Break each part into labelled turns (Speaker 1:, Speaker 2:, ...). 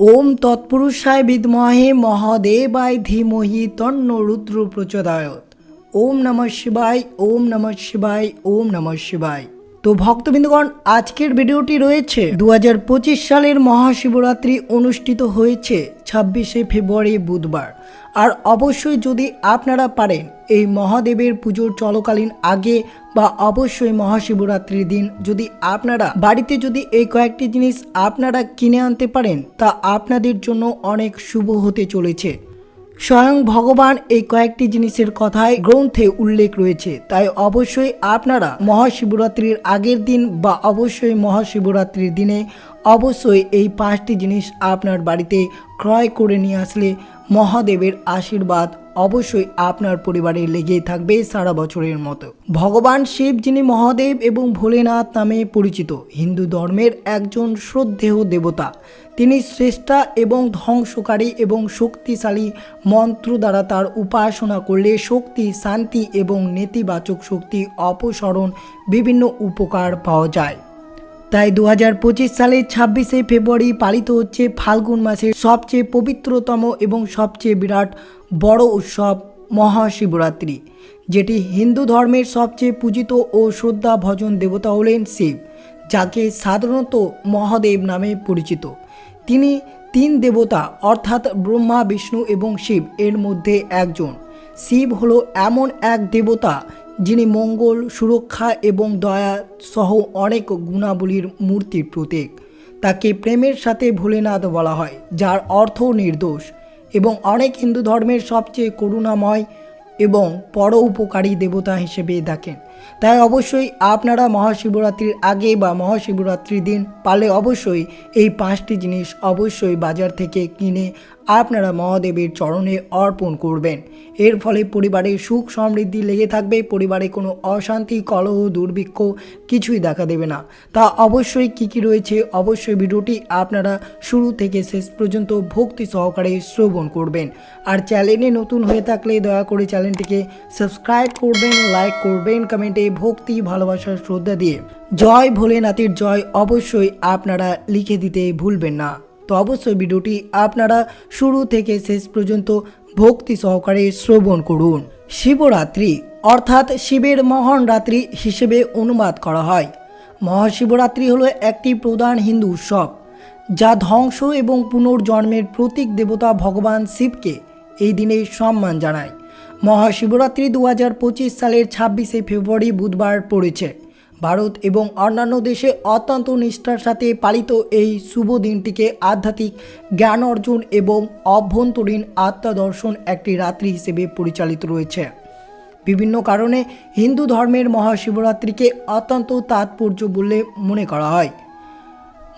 Speaker 1: ওম তৎপুরুষায় বিদ্মহে মহাদেবায় ধীমহি তন্ন রুদ্র প্রচোদয়ত ওম নমঃ শিবায়, ওম নমঃ শিবায়, ওম নমঃ শিবায়। তো ভক্তবৃন্দগণ, আজকের ভিডিওটি রয়েছে। দু হাজার পঁচিশ সালের মহাশিবরাত্রি অনুষ্ঠিত হয়েছে ছাব্বিশে ফেব্রুয়ারি বুধবার। আর অবশ্যই যদি আপনারা পারেন এই মহাদেবের পুজোর চলকালীন আগে বা অবশ্যই মহাশিবরাত্রির দিন যদি আপনারা বাড়িতে যদি এই কয়েকটি জিনিস আপনারা কিনে আনতে পারেন, তা আপনাদের জন্য অনেক শুভ হতে চলেছে। স্বয়ং ভগবান এই কয়েকটি জিনিসের কথায় গ্রন্থে উল্লেখ রয়েছে। তাই অবশ্যই আপনারা মহাশিবরাত্রির আগের দিন বা অবশ্যই মহাশিবরাত্রির দিনে অবশ্যই এই পাঁচটি জিনিস আপনার বাড়িতে ক্রয় করে নিয়ে আসলে মহাদেবের আশীর্বাদ অবশ্যই আপনার পরিবারে লেগেই থাকবে সারা বছরের মতো। ভগবান শিব যিনি মহাদেব এবং ভোলেনাথ নামে পরিচিত, হিন্দু ধর্মের একজন শ্রদ্ধেয় দেবতা তিনি শ্রেষ্ঠা এবং ধ্বংসকারী এবং শক্তিশালী মন্ত্র দ্বারা তার উপাসনা করলে শক্তি, শান্তি এবং নেতিবাচক শক্তি অপসরণ বিভিন্ন উপকার পাওয়া যায়। তাই দু হাজার পঁচিশ সালের ছাব্বিশে ফেব্রুয়ারি পালিত হচ্ছে ফাল্গুন মাসের সবচেয়ে পবিত্রতম এবং সবচেয়ে বিরাট বড় উৎসব মহাশিবরাত্রি, যেটি হিন্দু ধর্মের সবচেয়ে পূজিত ও শ্রদ্ধা ভজন দেবতা হলেন শিব, যাকে সাধারণত মহাদেব নামে পরিচিত। তিনি তিন দেবতা, অর্থাৎ ব্রহ্মা, বিষ্ণু এবং শিব এর মধ্যে একজন। শিব হলো এমন এক দেবতা যিনি মঙ্গল, সুরক্ষা এবং দয়া সহ অনেক গুণাবলীর মূর্তির প্রতীক। তাকে প্রেমের সাথে ভোলেনাথ বলা হয়, যার অর্থ নির্দোষ এবং অনেক হিন্দু ধর্মের সবচেয়ে করুণাময় এবং পর উপকারী দেবতা হিসেবে দেখেন তাই অবশ্যই আপনারা মহাশিবরাত্রির আগে বা মহাশিবরাত্রির দিন পালে অবশ্যই এই পাঁচটি জিনিস অবশ্যই বাজার থেকে কিনে আপনারা মহাদেবের চরণে অর্পণ করবেন। এর ফলে পরিবারে সুখ সমৃদ্ধি লেগে থাকবে, পরিবারে কোনো অশান্তি, কলহ, দুর্ভিক্ষ কিছুই দেখা দেবে না। তা অবশ্যই কী কী রয়েছে, অবশ্যই ভিডিওটি আপনারা শুরু থেকে শেষ পর্যন্ত ভক্তি সহকারে শ্রবণ করবেন। আর চ্যানেলে নতুন হয়ে থাকলে দয়া করে চ্যানেলটিকে সাবস্ক্রাইব করবেন, লাইক করবেন, কমেন্টে ভক্তি ভালোবাসার শ্রদ্ধা দিয়ে। জয় ভোলেনাথের জয় অবশ্যই আপনারা লিখে দিতে ভুলবেন না। তো অবশ্যই ভিডিওটি আপনারা শুরু থেকে শেষ পর্যন্ত ভক্তি সহকারে শ্রবণ করুন। শিবরাত্রি, অর্থাৎ শিবের মহান রাত্রি হিসেবে অনুবাদ করা হয়। মহাশিবরাত্রি হলো একটি প্রধান হিন্দু উৎসব, যা ধ্বংস এবং পুনর্জন্মের প্রতীক দেবতা ভগবান শিবকে এই দিনে সম্মান জানায়। মহাশিবরাত্রি দু হাজার পঁচিশ সালের ছাব্বিশে ফেব্রুয়ারি বুধবার পড়েছে। ভারত এবং অন্যান্য দেশে অত্যন্ত নিষ্ঠার সাথে পালিত এই শুভ দিনটিকে আধ্যাত্মিক জ্ঞান অর্জন এবং অভ্যন্তরীণ আত্মদর্শন একটি রাত্রি হিসেবে পরিচালিত রয়েছে। বিভিন্ন কারণে হিন্দু ধর্মের মহাশিবরাত্রিকে অত্যন্ত তাৎপর্য বলে মনে করা হয়।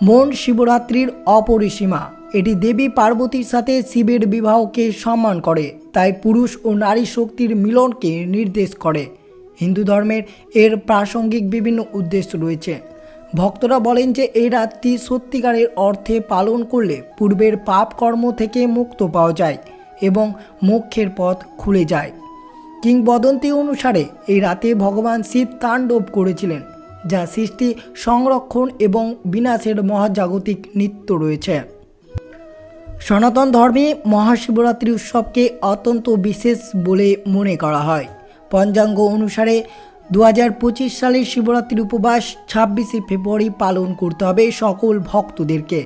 Speaker 1: মন শিবরাত্রির অপরিসীমা, এটি দেবী পার্বতীর সাথে শিবের বিবাহকে সম্মান করে, তাই পুরুষ ও নারী শক্তির মিলনকে নির্দেশ করে। হিন্দু ধর্মের এর প্রাসঙ্গিক বিভিন্ন উদ্দেশ্য রয়েছে। ভক্তরা বলেন যে এই রাতটি সত্যিকারের অর্থে পালন করলে পূর্বের পাপ কর্ম থেকে মুক্ত পাওয়া যায় এবং মোক্ষের পথ খুলে যায়। কিংবদন্তি অনুসারে এই রাতে ভগবান শিব তাণ্ডব করেছিলেন, যা সৃষ্টি, সংরক্ষণ এবং বিনাশের মহাজাগতিক নৃত্য রয়েছে। সনাতন ধর্মে মহাশিবরাত্রি উৎসবকে অত্যন্ত বিশেষ বলে মনে করা হয়। পঞ্চাঙ্গ অনুসারে দু হাজার পঁচিশ সালের শিবরাত্রির উপবাস ছাব্বিশে ফেব্রুয়ারি পালন করতে হবে সকল ভক্তদেরকে।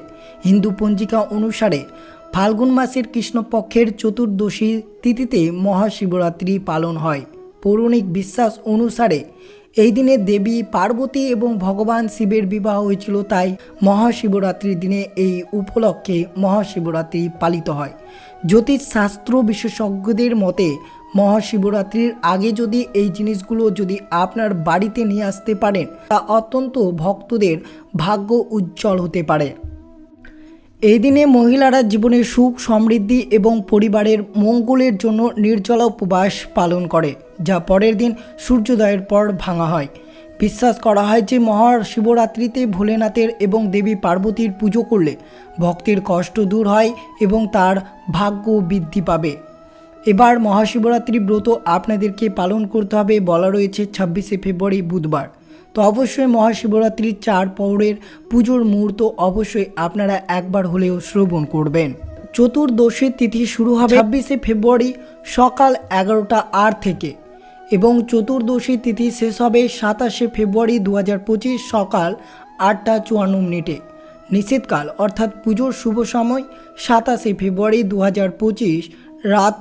Speaker 1: হিন্দু পঞ্জিকা অনুসারে ফাল্গুন মাসের কৃষ্ণপক্ষের চতুর্দশী তিথিতে মহাশিবরাত্রি পালন হয়। পৌরাণিক বিশ্বাস অনুসারে এই দিনে দেবী পার্বতী এবং ভগবান শিবের বিবাহ হয়েছিল, তাই মহাশিবরাত্রির দিনে এই উপলক্ষে মহাশিবরাত্রি পালিত হয়। জ্যোতিষশাস্ত্র বিশেষজ্ঞদের মতে মহাশিবরাত্রির আগে যদি এই জিনিসগুলো যদি আপনার বাড়িতে নিয়ে আসতে পারেন, তা অত্যন্ত ভক্তদের ভাগ্য উজ্জ্বল হতে পারে। এই দিনে মহিলারা জীবনে সুখ, সমৃদ্ধি এবং পরিবারের মঙ্গলের জন্য নির্জলা উপবাস পালন করে, যা পরের দিন সূর্যোদয়ের পর ভাঙা হয়। বিশ্বাস করা হয় যে মহাশিবরাত্রিতে ভোলেনাথের এবং দেবী পার্বতীর পুজো করলে ভক্তের কষ্ট দূর হয় এবং তার ভাগ্য বৃদ্ধি পাবে। এবার মহাশিবরাত্রি ব্রত আপনাদেরকে পালন করতে হবে বলা রয়েছে ছাব্বিশে ফেব্রুয়ারি বুধবার। তো অবশ্যই মহাশিবরাত্রির চার পৌরের পুজোর মুহূর্ত অবশ্যই আপনারা একবার হলেও শ্রবণ করবেন। চতুর্দশীর তিথি শুরু হবে ছাব্বিশে ফেব্রুয়ারি সকাল এগারোটা আট থেকে এবং চতুর্দশী তিথি শেষ হবে সাতাশে ফেব্রুয়ারি দু পঁচিশ সকাল আটটা চুয়ান্ন মিনিটে। নিষেধকাল অর্থাৎ পুজোর শুভ সময় সাতাশে ফেব্রুয়ারি দু রাত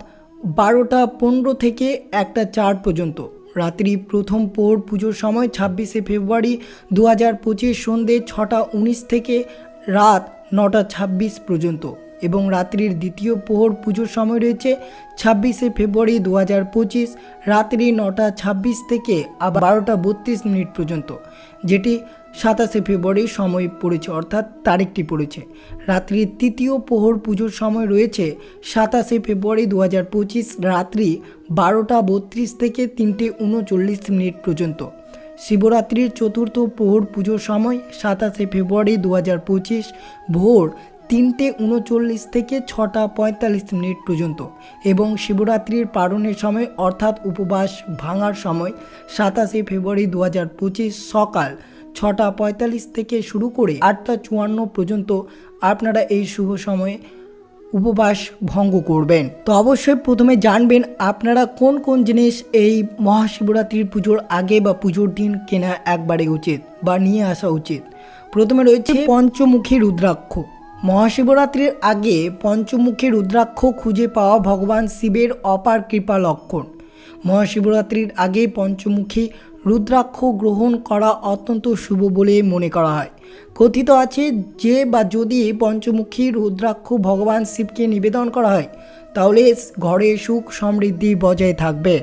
Speaker 1: বারোটা পনেরো থেকে একটা চার পর্যন্ত। রাত্রি প্রথম পোহর পুজোর সময় ছাব্বিশে ফেব্রুয়ারি দু হাজার পঁচিশ সন্ধ্যে ছটা উনিশ থেকে রাত নটা ছাব্বিশ পর্যন্ত এবং রাত্রির দ্বিতীয় পোহর পুজোর সময় রয়েছে ছাব্বিশে ফেব্রুয়ারি দু হাজার পঁচিশ রাত্রি নটা ছাব্বিশ থেকে আবার বারোটা বত্রিশ মিনিট পর্যন্ত, যেটি সাতাশে ফেব্রুয়ারি সময় পড়েছে, অর্থাৎ তারিখটি পড়েছে। রাত্রির তৃতীয় পোহর পুজোর সময় রয়েছে সাতাশে ফেব্রুয়ারি দু হাজার পঁচিশ রাত্রি বারোটা বত্রিশ থেকে তিনটে উনচল্লিশ মিনিট পর্যন্ত। শিবরাত্রির চতুর্থ প্রহর পুজোর সময় সাতাশে ফেব্রুয়ারি দু হাজার পঁচিশ ভোর তিনটে উনচল্লিশ থেকে ছটা পঁয়তাল্লিশ মিনিট পর্যন্ত এবং শিবরাত্রির পালনের সময়, অর্থাৎ উপবাস ভাঙার সময়, সাতাশে ফেব্রুয়ারি দু হাজার পঁচিশ সকাল ছটা পঁয়তাল্লিশ থেকে শুরু করে আটটা চুয়ান্ন পর্যন্ত আপনারা এই শুভ সময়ে উপবাস ভঙ্গ করবেন। তো অবশ্যই প্রথমে জানবেন আপনারা কোন কোন জিনিস এই মহাশিবরাত্রির পুজোর আগে বা পুজোর দিন কেনা একবারে উচিত বা নিয়ে আসা উচিত? প্রথমে রয়েছে পঞ্চমুখী রুদ্রাক্ষ। মহাশিবরাত্রির আগে পঞ্চমুখী রুদ্রাক্ষ খুঁজে পাওয়া ভগবান শিবের অপার কৃপা লক্ষণ। মহাশিবরাত্রির আগে পঞ্চমুখী রুদ্রাক্ষ গ্রহণ করা অত্যন্ত শুভ বলে মনে করা হয়। কথিত আছে, যে বা যদি পঞ্চমুখী রুদ্রাক্ষ ভগবান শিবকে নিবেদন করা হয়, তাহলে ঘরে সুখ সমৃদ্ধি বজায় থাকবে।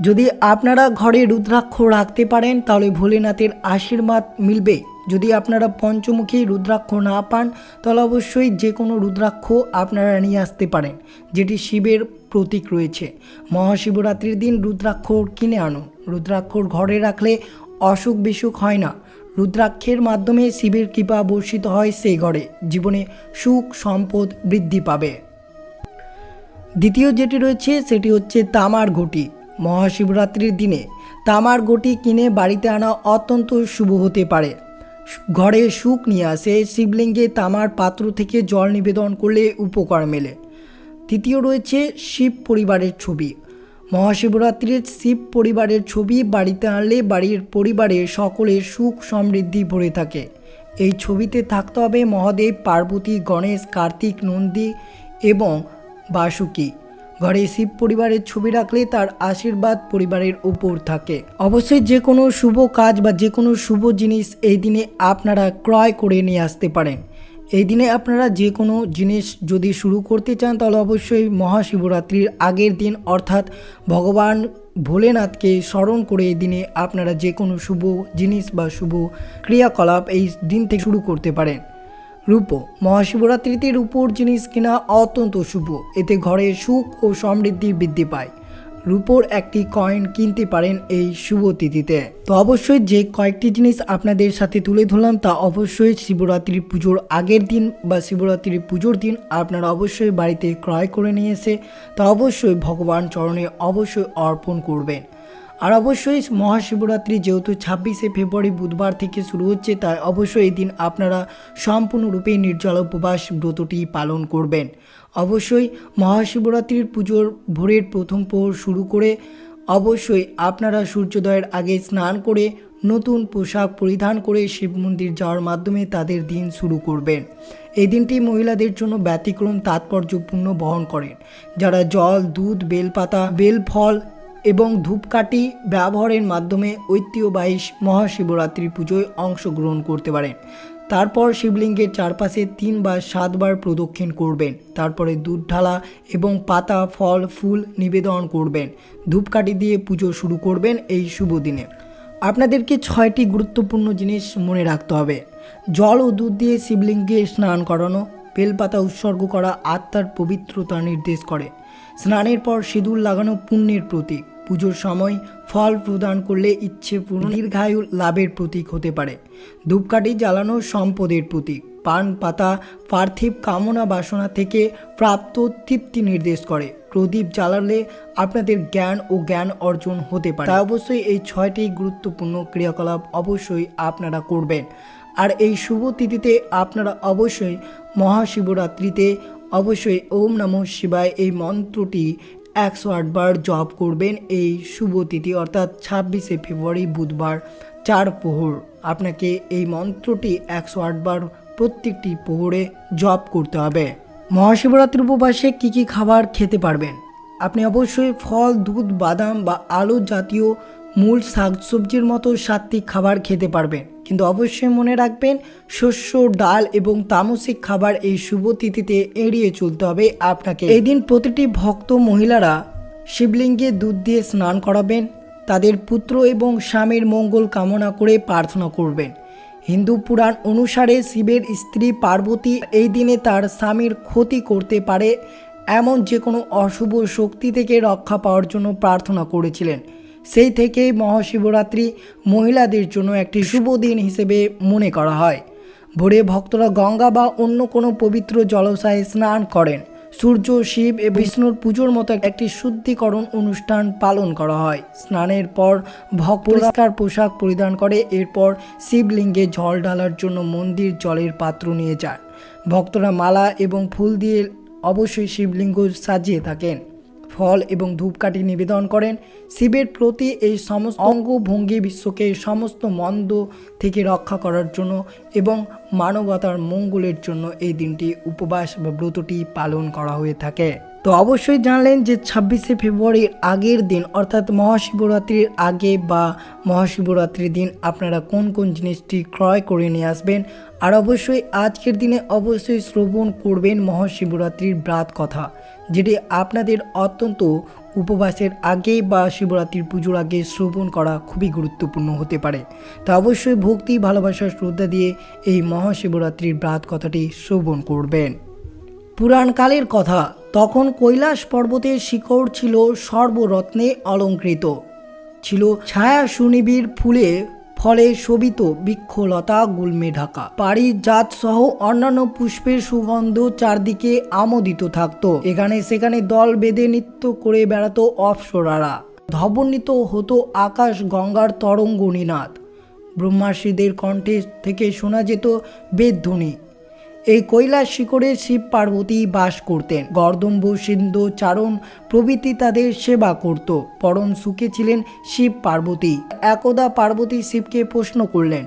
Speaker 1: যদি আপনারা ঘরে রুদ্রাক্ষ রাখতে পারেন, তাহলে ভোলেনাথের আশীর্বাদ মিলবে। যদি আপনারা পঞ্চমুখী রুদ্রাক্ষ না পান, তাহলে অবশ্যই যে কোনো রুদ্রাক্ষ আপনারা নিয়ে আসতে পারেন, যেটি শিবের প্রতীক রয়েছে। মহাশিবরাত্রির দিন রুদ্রাক্ষ কিনে আনুন রুদ্রাক্ষর ঘরে রাখলে অসুখ বিসুখ হয় না। রুদ্রাক্ষের মাধ্যমে শিবের কৃপা বর্ষিত হয় সেই ঘরে। জীবনে সুখ, সম্পদ বৃদ্ধি পাবে। দ্বিতীয় যেটি রয়েছে, সেটি হচ্ছে তামার ঘটি। মহাশিবরাত্রির দিনে তামার ঘটি কিনে বাড়িতে আনা অত্যন্ত শুভ হতে পারে। ঘরে সুখ নিয়ে আসে, শিবলিঙ্গে তামার পাত্র থেকে জল নিবেদন করলে উপকার মেলে। তৃতীয় রয়েছে শিব পরিবারের ছবি। মহাশিবরাত্রির শিব পরিবারের ছবি বাড়িতে আনলে বাড়ির পরিবারের সকলের সুখ সমৃদ্ধি ভরে থাকে। এই ছবিতে থাকতে হবে মহাদেব, পার্বতী, গণেশ, কার্তিক, নন্দী এবং বাসুকী। ঘরে শিব পরিবারের ছবি রাখলে তার আশীর্বাদ পরিবারের উপর থাকে। অবশ্যই যে কোনো শুভ কাজ বা যে কোনো শুভ জিনিস এই দিনে আপনারা ক্রয় করে নিয়ে আসতে পারেন। এই দিনে আপনারা যে কোনো জিনিস যদি শুরু করতে চান, তাহলে অবশ্যই মহাশিবরাত্রির আগের দিন, অর্থাৎ ভগবান ভোলেনাথকে স্মরণ করে এই দিনে আপনারা যে কোনো শুভ জিনিস বা শুভ ক্রিয়াকলাপ এই দিন থেকে শুরু করতে পারেন। রূপো। মহাশিবরাত্রিতে রূপোর জিনিস কেনা অত্যন্ত শুভ। এতে ঘরে সুখ ও সমৃদ্ধি বৃদ্ধি পায়। রূপোর একটি কয়েন কিনতে পারেন এই শুভ তিথিতে। তো অবশ্যই যে কয়েকটি জিনিস আপনাদের সাথে তুলে ধরলাম, তা অবশ্যই শিবরাত্রির পুজোর আগের দিন বা শিবরাত্রির পুজোর দিন আপনারা অবশ্যই বাড়িতে ক্রয় করে নিয়ে এসে তা অবশ্যই ভগবান চরণে অবশ্যই অর্পণ করবেন। আর অবশ্যই মহাশিবরাত্রি যেহেতু ছাব্বিশে ফেব্রুয়ারি বুধবার থেকে শুরু হচ্ছে, তাই অবশ্যই এই দিন আপনারা সম্পূর্ণরূপে নির্জল উপবাস ব্রতটি পালন করবেন। অবশ্যই মহাশিবরাত্রির পুজোর ভোরের প্রথম প্রহর শুরু করে অবশ্যই আপনারা সূর্যোদয়ের আগে স্নান করে নতুন পোশাক পরিধান করে শিব মন্দির যাওয়ার মাধ্যমে তাদের দিন শুরু করবেন। এই দিনটি মহিলাদের জন্য ব্যতিক্রম, তাৎপর্যপূর্ণ বহন করেন যারা জল, দুধ, বেলপাতা, বেলফল এবং ধূপকাঠি ব্যবহারের মাধ্যমে ঐতিহ্যবাহী মহাশিবরাত্রি পুজোয় অংশগ্রহণ করতে পারেন তারপর শিবলিঙ্গের চারপাশে তিনবার সাতবার প্রদক্ষিণ করবেন। তারপরে দুধ ঢালা এবং পাতা, ফল, ফুল নিবেদন করবেন। ধূপকাঠি দিয়ে পুজো শুরু করবেন এই শুভ দিনে। আপনাদেরকে ছয়টি গুরুত্বপূর্ণ জিনিস মনে রাখতে হবে। জল ও দুধ দিয়ে শিবলিঙ্গে স্নান করানো, বেলপাতা উৎসর্গ করা, আত্মার পবিত্রতা নির্দেশ করে। স্নানের পর সিঁদুর লাগানো পুণ্যের প্রতীক। পুজোর সময় ফল প্রদান করলে ইচ্ছে পূর্ণ, দীর্ঘায়ু লাভের প্রতীক হতে পারে। ধূপকাঠি জ্বালানো সম্পদের প্রতীক। পান, পাতা, পার্থিব কামনা বাসনা থেকে প্রাপ্ত তৃপ্তি নির্দেশ করে। প্রদীপ জ্বালালে আপনাদের জ্ঞান ও জ্ঞান অর্জন হতে পারে। তাই অবশ্যই এই ছয়টি গুরুত্বপূর্ণ ক্রিয়াকলাপ অবশ্যই আপনারা করবেন। আর এই শুভ তিথিতে আপনারা অবশ্যই মহাশিবরাত্রিতে অবশ্যই ওম নমঃ শিবায় এই মন্ত্রটি একশো আটবার জপ করবেন এই শুভ তিথি, অর্থাৎ ছাব্বিশে ফেব্রুয়ারি বুধবার, চার পোহর। আপনাকে এই মন্ত্রটি একশো আটবার প্রত্যেকটি পোহরে জপ করতে হবে। মহাশিবরাত্রি উপবাসে কী কী খাবার খেতে পারবেন? আপনি অবশ্যই ফল, দুধ, বাদাম বা আলু জাতীয় মূল শাকসবজির মতো সাত্বিক খাবার খেতে পারবেন কিন্তু অবশ্যই মনে রাখবেন, শস্য, ডাল এবং তামসিক খাবার এই শুভ তিথিতে এড়িয়ে চলতে হবে আপনাকে। এই দিন প্রতিটি ভক্ত মহিলারা শিবলিঙ্গে দুধ দিয়ে স্নান করাবেন, তাদের পুত্র এবং স্বামীর মঙ্গল কামনা করে প্রার্থনা করবেন। হিন্দু পুরাণ অনুসারে শিবের স্ত্রী পার্বতী এই দিনে তার স্বামীর ক্ষতি করতে পারে, এমন যে কোনো অশুভ শক্তি থেকে রক্ষা পাওয়ার জন্য প্রার্থনা করেছিলেন। সেই থেকেই মহাশিবরাত্রি মহিলাদের জন্য একটি শুভ দিন হিসেবে মনে করা হয়। ভোরে ভক্তরা গঙ্গা বা অন্য কোনো পবিত্র জলাশয়ে স্নান করেন। সূর্য, শিব এ বিষ্ণুর পুজোর মতো একটি শুদ্ধিকরণ অনুষ্ঠান পালন করা হয়। স্নানের পর ভক্ত পরিষ্কার পোশাক পরিধান করে, এরপর শিবলিঙ্গে জল ঢালার জন্য মন্দির জলের পাত্র নিয়ে যান। ভক্তরা মালা এবং ফুল দিয়ে অবশ্যই শিবলিঙ্গ সাজিয়ে থাকেন। ফল এবং ধূপকাঠি নিবেদন করেন। শিবের প্রতি এই সমস্ত অঙ্গভঙ্গি বিশ্বকে সমস্ত মন্দ থেকে রক্ষা করার জন্য এবং মানবতার মঙ্গলের জন্য এই দিনটি উপবাস বা ব্রতটি পালন করা হয়ে থাকে। তো অবশ্যই জানলেন যে ছাব্বিশে ফেব্রুয়ারির আগের দিন অর্থাৎ মহাশিবরাত্রির আগে বা মহাশিবরাত্রির দিন আপনারা কোন কোন জিনিসটি ক্রয় করে নিয়ে আসবেন? আর অবশ্যই আজকের দিনে অবশ্যই শ্রবণ করবেন মহাশিবরাত্রির ব্রাত কথা যেটি আপনাদের অত্যন্ত উপবাসের আগে বা শিবরাত্রির পুজোর আগে শ্রবণ করা খুবই গুরুত্বপূর্ণ হতে পারে। তা অবশ্যই ভক্তি ভালোবাসার শ্রদ্ধা দিয়ে এই মহাশিবরাত্রির ব্রাত কথাটি শ্রবণ করবেন। পুরাণকালের কথা, তখন কৈলাস পর্বতের শিখর ছিল সর্বরত্নে অলঙ্কৃত। ছিল ছায়া সুনিবিড় ফুলে ফলে শোভিত বৃক্ষলতা গুলমে ঢাকা। পারিজাত সহ অন্যান্য পুষ্পের সুগন্ধ চারদিকে আমোদিত থাকত। এখানে সেখানে দল বেঁধে নৃত্য করে বেড়াতো অপসরারা। ধবনিত হতো আকাশ গঙ্গার তরঙ্গ নিনাদ। ব্রহ্মার্ষিদের কণ্ঠে থেকে শোনা যেত বেদধ্বনি। এই কৈলাস শিখরে শিব পার্বতী বাস করতেন। গর্দম্ব সিন্ধু চারণ প্রভৃতি তাদের সেবা করত। পরম সুখে ছিলেন শিব পার্বতী। একদা পার্বতী শিবকে প্রশ্ন করলেন,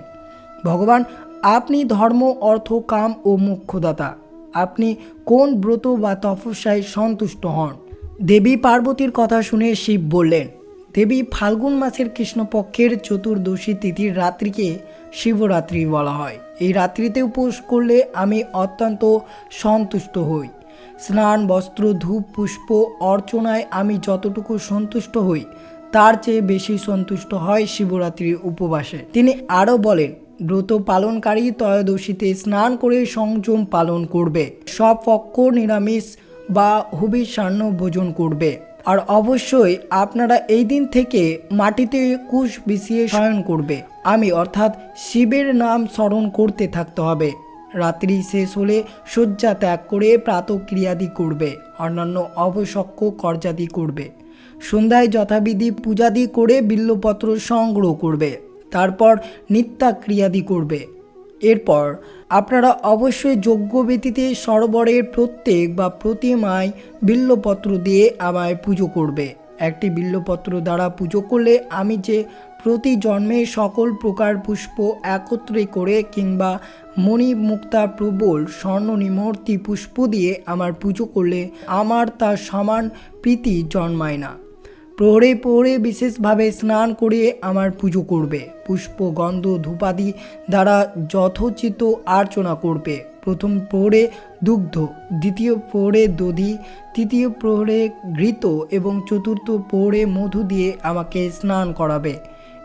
Speaker 1: ভগবান, আপনি ধর্ম, অর্থ, কাম ও মোক্ষদাতা। আপনি কোন ব্রত বা তপস্যায় সন্তুষ্ট হন? দেবী পার্বতীর কথা শুনে শিব বললেন, দেবী ফাল্গুন মাসের কৃষ্ণপক্ষের চতুর্দশী তিথির রাত্রিকে শিবরাত্রি বলা হয়। এই রাত্রিতে উপোস করলে আমি অত্যন্ত সন্তুষ্ট হই। স্নান, বস্ত্র, ধূপ, পুষ্প অর্চনায় আমি যতটুকু সন্তুষ্ট হই, তার চেয়ে বেশি সন্তুষ্ট হয় শিবরাত্রির উপবাসে। তিনি আরও বলেন, ব্রত পালনকারী ত্রয়োদশীতে স্নান করে সংযম পালন করবে। সব পক্ষ নিরামিষ বা হুবিষান্ন ভোজন করবে। আর অবশ্যই আপনারা এই দিন থেকে মাটিতে কুশ বিছিয়ে শয়ন করবে। আমি অর্থাৎ শিবের নাম স্মরণ করতে থাকতে হবে। রাত্রি শেষ হলে শয্যা ত্যাগ করে প্রাতক্রিয়াদি করবে, অন্যান্য অবশক্য কর্যাদি করবে। সন্ধ্যায় যথাবিধি পূজাদি করে বিল্লপত্র সংগ্রহ করবে, তারপর নিত্যাক্রিয়াদি করবে। এরপর আপনারা অবশ্যই যোগ্য ব্যতীতে সরোবরের প্রত্যেক বা প্রতিমায় বিল্লপত্র দিয়ে আমায় পুজো করবে। একটি বিল্লপত্র দ্বারা পুজো করলে আমি যে প্রতি জন্মে সকল প্রকার পুষ্প একত্রে করে কিংবা মণি মুক্তা প্রবল স্বর্ণ নিমূর্তি পুষ্প দিয়ে আমার পুজো করলে আমার তার সমান প্রীতি জন্মায় না। প্রহরে প্রহরে বিশেষভাবে স্নান করে আমার পুজো করবে। পুষ্প, গন্ধ, ধূপাদি দ্বারা যথোচিত আর্চনা করবে। প্রথম প্রহরে দুগ্ধ, দ্বিতীয় প্রহরে দধি, তৃতীয় প্রহরে ঘৃত এবং চতুর্থ প্রহরে মধু দিয়ে আমাকে স্নান করাবে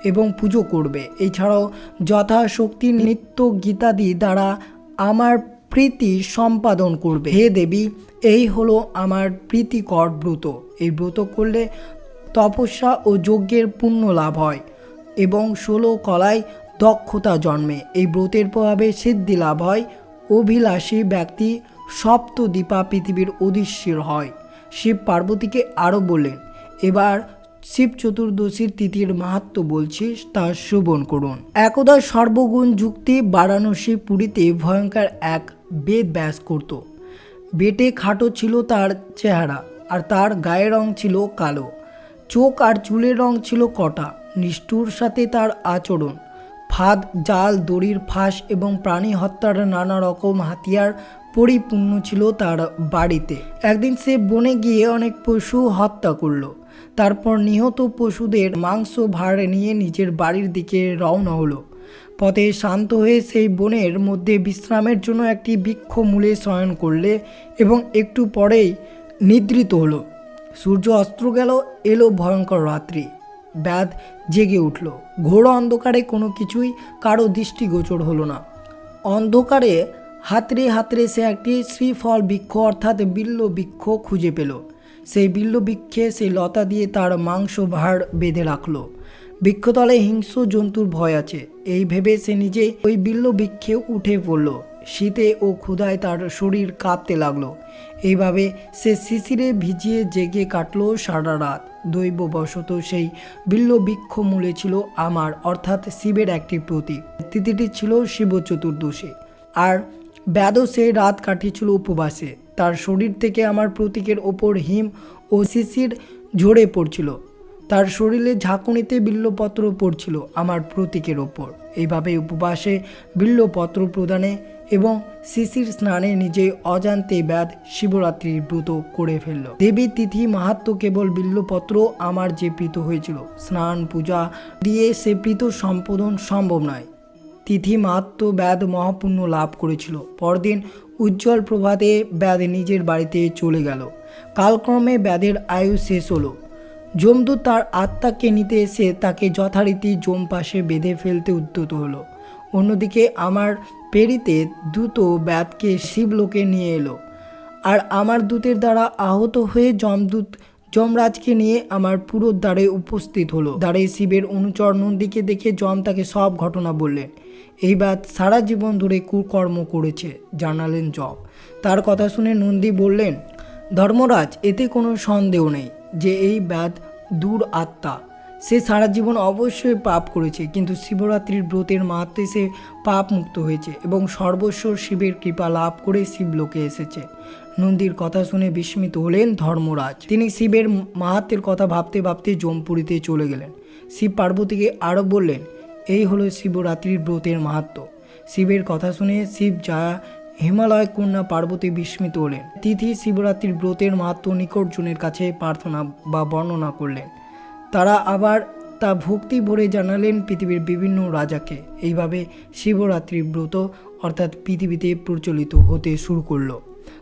Speaker 1: এবং পুজো করবে। এছাড়াও যথাশক্তি নিত্য গীতাদি দ্বারা আমার প্রীতি সম্পাদন করবে। হে দেবী, এই হলো আমার প্রীতিকর ব্রত। এই ব্রত করলে তপস্যা ও যজ্ঞের পুণ্য লাভ হয় এবং ষোলো কলায় দক্ষতা জন্মে। এই ব্রতের প্রভাবে সিদ্ধি লাভ হয়। অভিলাষী ব্যক্তি সপ্তদ্বীপা পৃথিবীর অদৃশ্যের হয়। শিব পার্বতীকে আরও বললেন, এবার শিব চতুর্দশীর তিথির মাহাত্ম বলছি, তা শ্রবণ করুন। একদা সর্বগুণ যুক্তি বারাণসী পুরীতে ভয়ঙ্কর এক বেদ ব্যাস করত। বেটে খাটো ছিল তার চেহারা, আর তার গায়ের রং ছিল কালো। চোখ আর চুলের রং ছিল কটা, নিষ্ঠুর সাথে তার আচরণ। ফাঁদ, জাল, দড়ির ফাঁস এবং প্রাণী হত্যার নানা রকম হাতিয়ার পরিপূর্ণ ছিল তার বাড়িতে। একদিন সে বনে গিয়ে অনেক পশু হত্যা করল। তারপর নিহত পশুদের মাংস ভাড়ে নিয়ে নিজের বাড়ির দিকে রওনা হলো। পথে শান্ত হয়ে সেই বনের মধ্যে বিশ্রামের জন্য একটি বৃক্ষ মূলে শয়ন করলে এবং একটু পরেই নিদ্রিত হলো। সূর্য অস্ত্র গেল, এলো ভয়ঙ্কর রাত্রি। ব্যাধ জেগে উঠল। ঘোর অন্ধকারে কোনো কিছুই কারও দৃষ্টিগোচর হলো না। অন্ধকারে হাতড়ে হাতড়ে সে একটি শ্রীফল বৃক্ষ অর্থাৎ বিল্ল বৃক্ষ খুঁজে পেল। সেই বিল্ল বৃক্ষে সেই লতা দিয়ে তার মাংস ভাড় বেঁধে রাখল। বৃক্ষতলে হিংস্র জন্তুর ভয় আছে। এই ভেবে সে নিজে ওই বিল্ল বৃক্ষে উঠে পড়ল। শীতে ও ক্ষুধায় তার শরীর কাঁপতে লাগল। এইভাবে সে শিশিরে ভিজিয়ে জেগে কাটলো সারা রাত। দৈববশত সেই বিল্ল বৃক্ষ মূলে ছিল আমার, অর্থাৎ শিবের একটি প্রতীক। তিথিটি ছিল শিব চতুর্দশী। আর ব্যাদও সেই রাত কাটিয়েছিল উপবাসে। তার শরীর থেকে আমার প্রতীকের ওপর হিম ও শিশির ঝরে পড়ছিল। তার শরীরে ঝাঁকুনিতে বিল্লপত্র পড়ছিল আমার প্রতীকের ওপর। এইভাবে উপবাসে বিল্লপত্র প্রদানে এবং শিশির স্নানে নিজে অজান্তে ব্যাধ শিবরাত্রির ব্রত করে ফেলল। দেবী তিথি মাহাত্ম কেবল বিল্লপত্র আমার যে প্রীত হয়েছিল। স্নান, পূজা দিয়ে সে প্রীত সম্পাদন সম্ভব নয়। তিথি মাহাত্ম ব্যাধ মহাপুণ্য লাভ করেছিল। পরদিন উজ্জ্বল প্রভাতে ব্যাধ নিজের বাড়িতে চলে গেল। কালক্রমে ব্যাধের আয়ু শেষ হলো। যমদূত তার আত্মাকে নিতে এসে তাকে যথারীতি যম পাশে বেঁধে ফেলতে উদ্যত হলো। অন্যদিকে আমার পেরিতে দ্রুত ব্যাদকে শিবলোকে নিয়ে এলো। আর আমার দূতের দ্বারা আহত হয়ে যমদূত যমরাজকে নিয়ে আমার পুরো দ্বারে উপস্থিত হলো। দ্বারে শিবের অনুচর নন্দীকে দেখে যম তাকে সব ঘটনা বললেন। এই ব্যাদ সারা জীবন ধরে কুকর্ম করেছে, জানালেন যম। তার কথা শুনে নন্দী বললেন, ধর্মরাজ, এতে কোনো সন্দেহ নেই যে এই ব্যাধ দূর আত্মা। সে সারা জীবন অবশ্যই পাপ করেছে, কিন্তু শিবরাত্রির ব্রতের মাহাত্মে সে পাপ মুক্ত হয়েছে এবং সর্বস্ব শিবের কৃপা লাভ করে শিবলোকে এসেছে। নন্দীর কথা শুনে বিস্মিত হলেন ধর্মরাজ। তিনি শিবের মাহাত্মের কথা ভাবতে ভাবতে জমপুরিতে চলে গেলেন। শিব পার্বতীকে আরও বললেন, এই হলো শিবরাত্রির ব্রতের মাহাত্ম। শিবের কথা শুনে শিব যা হিমালয় কন্যা পার্বতী বিস্মিত হলেন। তিথি শিবরাত্রির ব্রতের মাহাত্ম নিকটজনের কাছে প্রার্থনা বা বর্ণনা করলেন। তারা আবার তা ভক্তি ভরে জানালেন পৃথিবীর বিভিন্ন রাজাকে। এইভাবে শিবরাত্রির ব্রত অর্থাৎ পৃথিবীতে প্রচলিত হতে শুরু করল।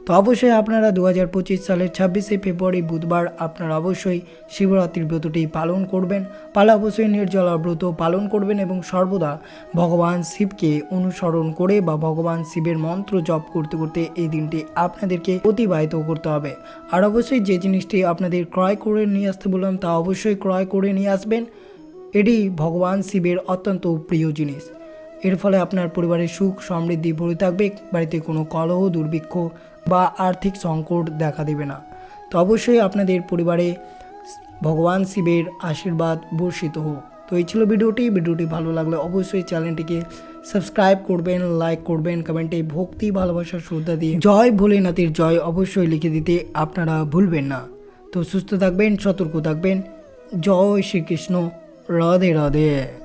Speaker 1: তো অবশ্যই আপনারা দু হাজার পঁচিশ সালের ছাব্বিশে ফেব্রুয়ারি বুধবার আপনারা অবশ্যই শিবরাত্রির ব্রতটি পালন করবেন। পালা অবশ্যই নির্জলা ব্রত পালন করবেন এবং সর্বদা ভগবান শিবকে অনুসরণ করে বা ভগবান শিবের মন্ত্র জপ করতে করতে এই দিনটি আপনাদেরকে অতিবাহিত করতে হবে। আর অবশ্যই যে জিনিসটি আপনাদের ক্রয় করে নিয়ে আসতে বললাম, তা অবশ্যই ক্রয় করে নিয়ে আসবেন। এটি ভগবান শিবের অত্যন্ত প্রিয় জিনিস। এর ফলে আপনার পরিবারের সুখ সমৃদ্ধি ভরে থাকবে, বাড়িতে কোনো কলহ, দুর্ভিক্ষ বা আর্থিক সংকট দেখা দেবে না। তো অবশ্যই আপনাদের পরিবারে ভগবান শিবের আশীর্বাদ বর্ষিত হোক। তো এই ছিল ভিডিওটি। ভিডিওটি ভালো লাগলে অবশ্যই চ্যানেলটিকে সাবস্ক্রাইব করবেন, লাইক করবেন, কমেন্টে ভক্তি, ভালোবাসা, শ্রদ্ধা দিয়ে জয় ভোলেনাথের জয় অবশ্যই লিখে দিতে আপনারা ভুলবেন না। তো সুস্থ থাকবেন, সতর্ক থাকবেন। জয় শ্রীকৃষ্ণ। রাধে রাধে।